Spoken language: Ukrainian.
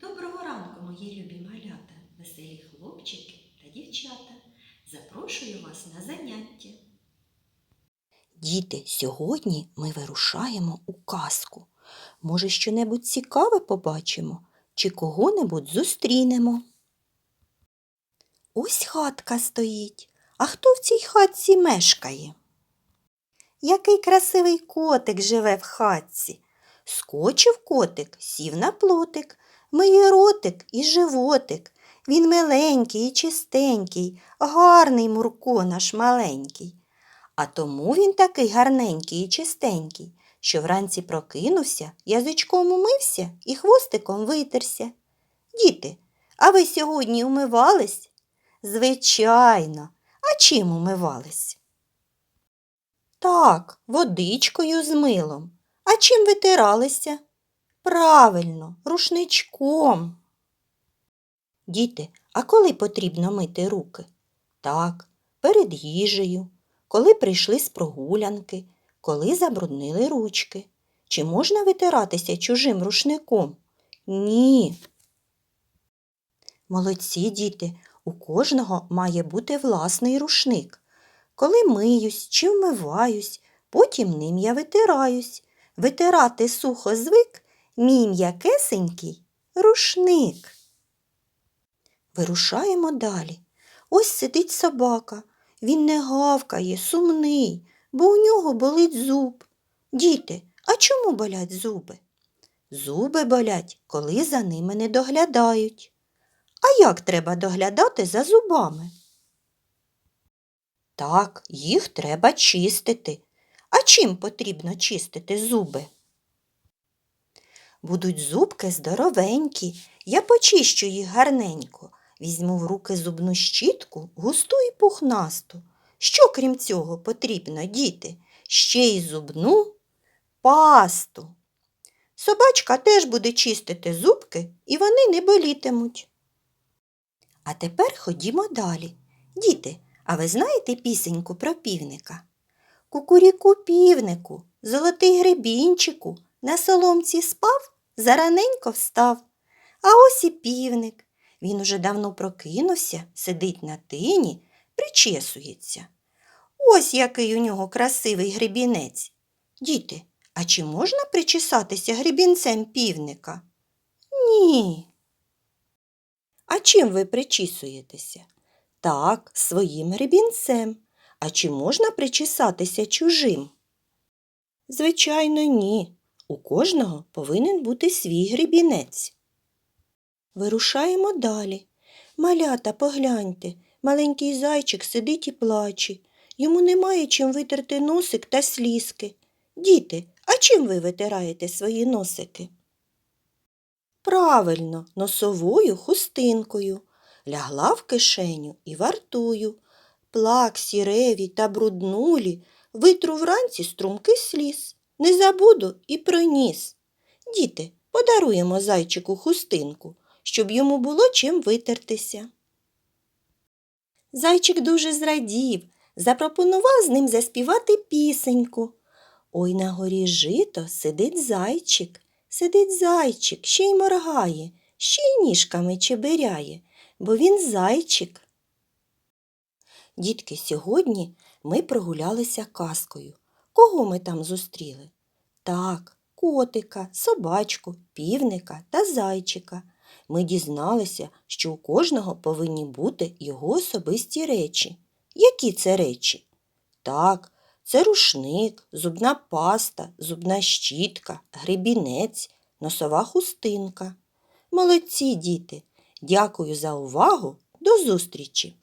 Доброго ранку, мої любі малята, веселі хлопчики та дівчата. Запрошую вас на заняття. Діти, сьогодні ми вирушаємо у казку. Може, щонебудь цікаве побачимо чи кого-небудь зустрінемо. Ось хатка стоїть. А хто в цій хатці мешкає? Який красивий котик живе в хатці. Скочив котик, сів на плотик, миє ротик і животик. Він миленький і чистенький, гарний Мурко наш маленький. А тому він такий гарненький і чистенький, що вранці прокинувся, язичком умився і хвостиком витерся. Діти, а ви сьогодні умивались? Звичайно, а чим умивались? Так, водичкою з милом. А чим витиралися? Правильно, рушничком. Діти, а коли потрібно мити руки? Так, перед їжею, коли прийшли з прогулянки, коли забруднили ручки. Чи можна витиратися чужим рушником? Ні. Молодці діти, у кожного має бути власний рушник. Коли миюсь чи вмиваюсь, потім ним я витираюсь. Витирати сухо звик мій м'якесенький рушник. Вирушаємо далі. Ось сидить собака. Він не гавкає, сумний, бо у нього болить зуб. Діти, а чому болять зуби? Зуби болять, коли за ними не доглядають. А як треба доглядати за зубами? Так, їх треба чистити. Чим потрібно чистити зуби? Будуть зубки здоровенькі, я почищу їх гарненько. Візьму в руки зубну щітку, густу і пухнасту. Що, крім цього, потрібно, діти? Ще й зубну пасту. Собачка теж буде чистити зубки, і вони не болітимуть. А тепер ходімо далі. Діти, а ви знаєте пісеньку про півника? Кукуріку півнику, золотий гребінчику, на соломці спав, зараненько встав. А ось і півник. Він уже давно прокинувся, сидить на тині, причесується. Ось який у нього красивий гребінець. Діти, а чи можна причесатися гребінцем півника? Ні. А чим ви причісуєтеся? Так, своїм гребінцем. А чи можна причесатися чужим? Звичайно, ні. У кожного повинен бути свій гребінець. Вирушаємо далі. Малята, погляньте, маленький зайчик сидить і плаче. Йому немає чим витерти носик та слізки. Діти, а чим ви витираєте свої носики? Правильно, носовою хустинкою. Лягла в кишеню і вартую. Плаксі, реві та бруднулі витру вранці струмки сліз. Не забуду і приніс. Діти, подаруємо зайчику хустинку, щоб йому було чим витертися. Зайчик дуже зрадів, запропонував з ним заспівати пісеньку. Ой на горі жито сидить зайчик, сидить зайчик, ще й моргає, ще й ніжками чебиряє, бо він зайчик. Дітки, сьогодні ми прогулялися казкою. Кого ми там зустріли? Так, котика, собачку, півника та зайчика. Ми дізналися, що у кожного повинні бути його особисті речі. Які це речі? Так, це рушник, зубна паста, зубна щітка, гребінець, носова хустинка. Молодці, діти! Дякую за увагу. До зустрічі!